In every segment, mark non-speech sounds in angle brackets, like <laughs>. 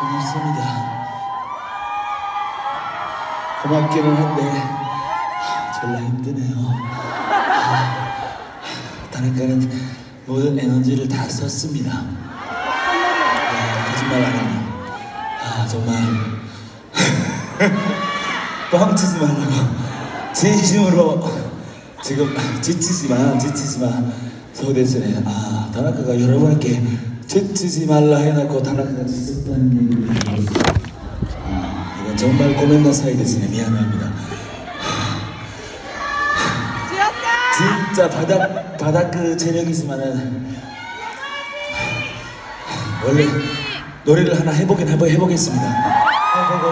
고맙습니다. 고맙기는 한데 하, 졸라 힘드네요. 하, 다나카는 모든 에너지를 다 썼습니다. 아, 거짓말 안 하니. 아 정말 <laughs> 뻥치지 말라고 진심으로 지금 지치지마 지치지마 소데스네 아 다나카가 여러분께 지치지 말라 해놓고 다나카가 지쳤다는 얘기를 아 이건 정말 고멘나 사이 데스네 미안합니다 진짜 바닥 바닥 그 재력이지만은 원래 노래를 하나 해보긴 해보, 해보겠습니다. 해보고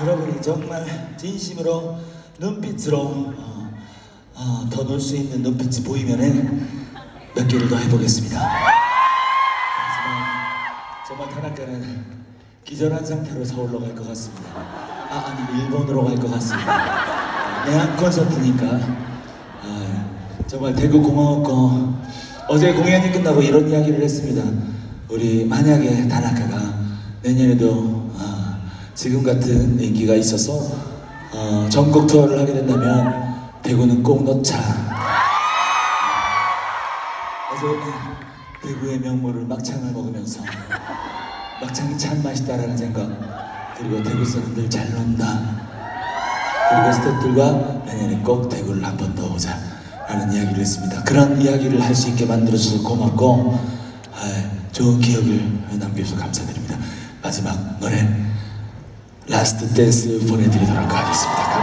여러분이 정말 진심으로 눈빛으로 어, 어, 더놀수 있는 눈빛이 보이면은 몇 개를 더 해보겠습니다. 정말 타나카는 기절한 상태로 서울로 갈 것 같습니다. 아 아니 일본으로 갈 것 같습니다. 내한 콘서트니까 아, 정말 대구 고마웠고 어제 공연이 끝나고 이런 이야기를 했습니다. 우리 만약에 다나카가 내년에도 아, 지금 같은 인기가 있어서 어, 전국 투어를 하게 된다면 대구는 꼭 넣자. 어제 대구의 명물을 막창을 먹으면서 막창이 참 맛있다라는 생각 그리고 대구 사람들 잘 논다. 그리고 스태프들과 내년에 꼭 대구를 한 번 더 오자 라는 이야기를 했습니다. 그런 이야기를 할 수 있게 만들어줘서 고맙고 아, 좋은 기억을 남겨주셔서 감사드립니다. 마지막 노래 라스트 댄스 보내드리도록 하겠습니다. 감사합니다